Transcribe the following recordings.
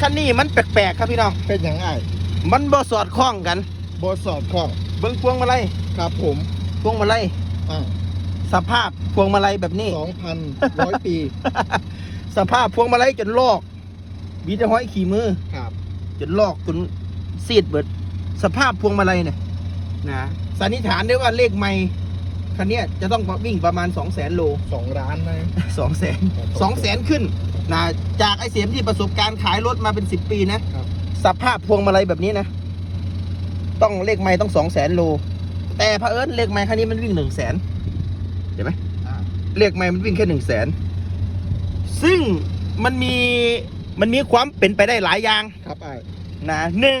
คันนี้มันแปลกๆครับพี่น้อง เป็นอย่างไงมันบ่สอดคล้องกันบอสอดข้อง เบิ้งพวงมาลัยครับผมพวงมาลัยอ่าสภาพพวงมาลัยแบบนี้สองพันร้อยปี สภาพพวงมาลัยจนลอกมีแต่ห้อยขี่มือครับจนลอกจนซีดเบิด สภาพพวงมาลัยเนี่ยนะสันนิษฐานได้ว่าเลขไม่ คันเนี้ยจะต้องวิ่งประมาณ 2 0 0 0 0 0โลสองร้านนะสองแสนสองแสนขึ้นนะจากไอเสียมที่ประสบการณ์ขายรถมาเป็นสิบปีนะครับ สภาพพวงมาลัยแบบนี้นะ ต้องเลขไม้ต้องสองแสนโล แต่เผอิญเลขไม้คันนี้มันวิ่งหนึ่งแสนเห็นไหมอ่า เลขไม้มันวิ่งแค่หนึ่งแสนซึ่งมันมีมันมีความเป็นไปได้หลายอย่าง ครับไอ้นะหนึ่ง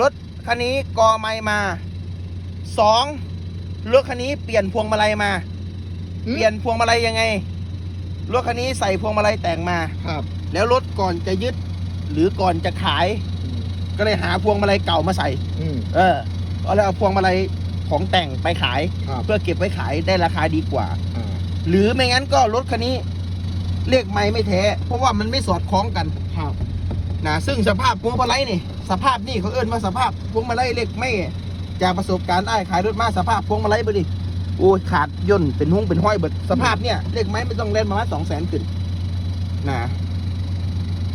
รถคันนี้กอไม้มาสอง รถคันนี้เปลี่ยนพวงมาลัยมา เปลี่ยนพวงมาลัยยังไง รถคันนี้ใส่พวงมาลัยแต่งมา ครับ แล้วรถก่อนจะยึด หรือก่อนจะขาย ก็เลยหาพวงมาลัยเก่ามาใส่อืมเออก็เลยเอาพวงมาลัยของแต่งไปขายครับเพื่อเก็บไว้ขายได้ราคาดีกว่าอ่า หรือไม่งั้นก็รถคันนี้เลขไม่ไม่แท้ เพราะว่ามันไม่สอดคล้องกันครับนะซึ่งสภาพพวงมาลัยนี่ สภาพนี่เขาเอิ้นว่าสภาพพวงมาลัยเลขไม่ จากประสบการณ์ได้ขายรถมาสภาพพวงมาลัยไปดิโอ้ยขาดย่นเป็นห้องเป็นห้อยเบิดสภาพเนี่ยเลขไม้ไม่ต้องเล่นประมาณสองแสนขึ้นนะ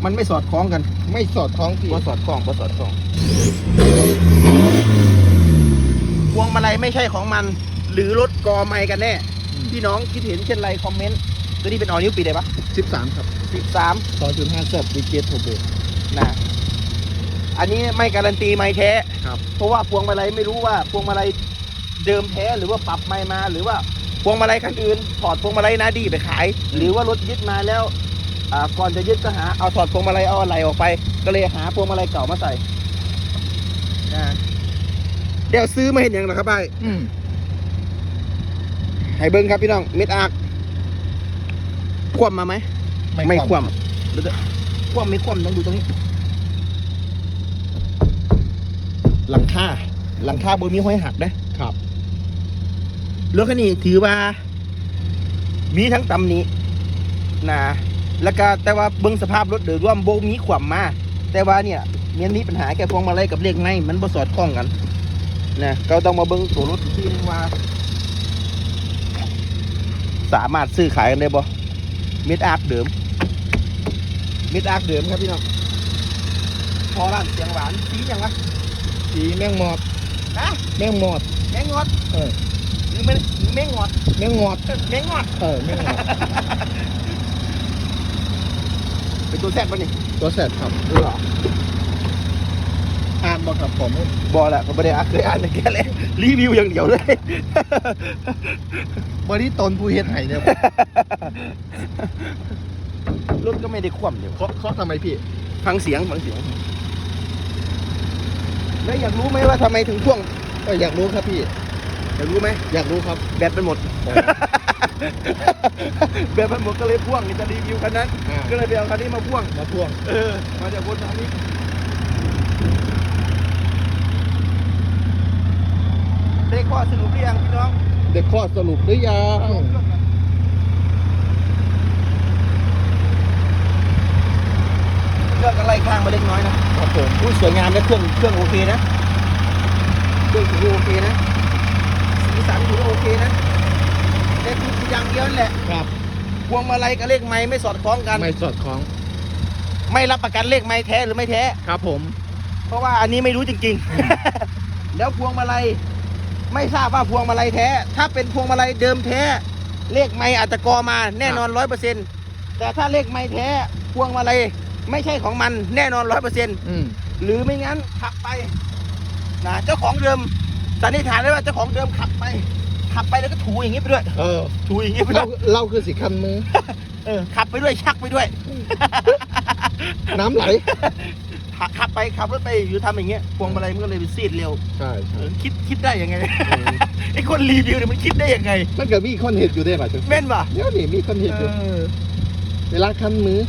มันไม่สอดคล้องกัน ไม่สอดท้องพี่บ่สอดคล้องบ่สอดคล้องพวงมาลัยไม่ใช่ของมัน หรือรถกอไม้กันแน่พี่น้องคิดเห็นเช่นไรคอมเมนต์ตัวนี้เป็นออนิวปีไหนปะสิบสามครับสิบสามสองจุดห้าเซตดีเกตโทโบนะ อันนี้ไม่การันตีไม่แท้ ครับเพราะว่าพวงมาลัยไม่รู้ว่าพวงมาลัยเดิมแท้หรือว่าปรับไม่มา หรือว่าพวงมาลัยคันอื่นถอดพวงมาลัยนาดีไปขาย หรือว่ารถยึดมาแล้วอ่าก่อนจะยึดก็หาเอาถอดพวงมาลัยเอาอะไรออกไป ก็เลยหาพวงมาลัยเก่ามาใส่นะเดี๋ยวซื้อมาเห็นอย่างนะครับไอ้อืมให้เบิ้งครับพี่น้องเม็ดอาร์คคว่ำมาไหมไม่คว่ำดูสิคว่ำไม่คว่ำต้องดูตรงนี้ หลังคาหลังคาบนมีห้อยหักนะครับรถคันนี้ถือว่า มีทั้งตำหนี้นะแล้วก็แต่ว่าเบิ้งสภาพรถโดยรวมโบมีขว่ำมาแต่ว่าเนี่ยมันมีปัญหาแค่พวงมาลัยกับเลขในมันบ่สอดคล้องกันนะก็ต้องมาเบิ้งตัวรถอีกทีนึงว่า สามารถซื้อขายกันได้บ่เม็ดอาร์คเดิมเม็ดอาร์คเดิมครับพี่น้องพอร้านเสียงหวานสีอย่างวะ สีแมงมอดฮะแมงมอด แมงงอดเออ หรือแมงหรือแมงงอดแมงมอด เออแมงงอดเออ แมงมอด เป็นตัวแซ่บปะนี่ตัวแสบครับเออเหรออ่านบอกครับผมบอแหละผมไม่ได้อ่านเคยอ่านแต่แค่เลยรีวิวอย่างเดียวเลย บริตนผู้เฮ็ดไห้เนี่ยรถก็ไม่ได้คว่ำเดี๋ยวเคาะเคาะทำไมพี่ ฟังเสียงฟังเสียง แล้วอยากรู้ไหมว่าทำไมถึงพ่วงก็อยากรู้ครับพี่ อยากรู้ไหมอยากรู้ครับ แบตมันหมด แบตมันหมดก็เลยพ่วงนี่จะรีวิวคันนั้น อ่า ก็เลยไปเอาคันนี้มาพ่วง มาพ่วงเออ มาจากบนทางนี้ ได้ข้อสรุปหรือยังพี่น้อง เด็กข้อสรุปหรือยัง เครื่องก็ไล่ข้างมาเล็กน้อยนะครับ ผม อุ้ย สวยงามนะเครื่องเครื่องโอเคนะเครื่องถือว่าโอเคนะสีสันถือว่าโอเคนะแต่คืออย่างเดียวนั่นแหละครับพวงมาลัยกับเลขไม้ไม่สอดคล้องกัน ไม่สอดคล้อง ไม่รับประกันเลขไม้แท้หรือไม่แท้ ครับผม เพราะว่าอันนี้ไม่รู้จริงๆ แล้วพวงมาลัยไม่ทราบว่าพวงมาลัยแท้ ถ้าเป็นพวงมาลัยเดิมแท้ เลขไม่อาจจะกอมาแน่นอนร้อยเปอร์เซ็นต์แต่ถ้าเลขไม่แท้พวงมาลัยไม่ใช่ของมันแน่นอนร้อยเปอร์เซ็นต์อืม หรือไม่งั้นขับไปนะเจ้าของเดิมสันนิษฐานได้ว่าเจ้าของเดิมขับไป ขับไปแล้วก็ถูอย่างนี้ไปด้วย เออถูอย่างนี้ไปด้เราวยเราคือสิคันมือ เออขับไปด้วยชักไปด้วย น้ำไหล ขับไปขับรถไปอยู่ทำอย่างเงี้ยพวงมาลัยมันก็เลยเป็นซีดเร็วใช่เอใช่อคิดคิดได้ยังไง ไอ้คนรีวิวเนี่ยมันคิดได้ยังไงมันก็มีคนเห็นอยู่ได้ป่ะจ๊ะแม่นป่ะเดี๋ยวนี่มีคนเห็นอยู่ เออเวลาคันมือ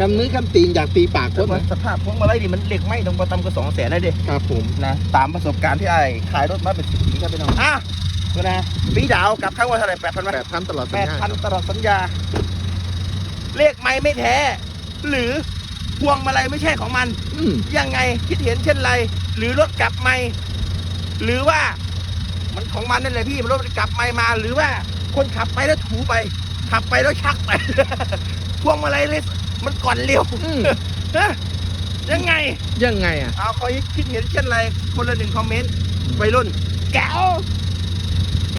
คันมือคันตีนอยากตีปากคแต่นว่านะสภาพพวงมาลัยนี่มันเหล็กไหมต้องประตำก็สองแสนได้ดิครับผม นะตามประสบการณ์ที่ไอ้ขายรถมาเป็นสิบปีครับพี่น้องอะก็นะปีดาวกับข้างว่าเท่าไหร่แปดพันแปดพันตลอดสัแปญดญาพันตลอดสัญญา เลขไม่ไม่แท้ หรือพวงมาลัยไม่ใช่ของมัน อืมยังไงคิดเห็นเช่นไร หรือรถกลับไม่หรือว่า มันของมันนั่นแหละพี่มันรถกลับไม่มา หรือว่าคนขับไปแล้วถูไป ขับไปแล้วชักไป พวงมาลัยเลย มันก่อนเร็วอืม ฮะยังไง ยังไงอะ เอาคอยคิดเห็นเช่นไร คนละหนึ่งคอมเมนต์วัยรุ่น แก้ว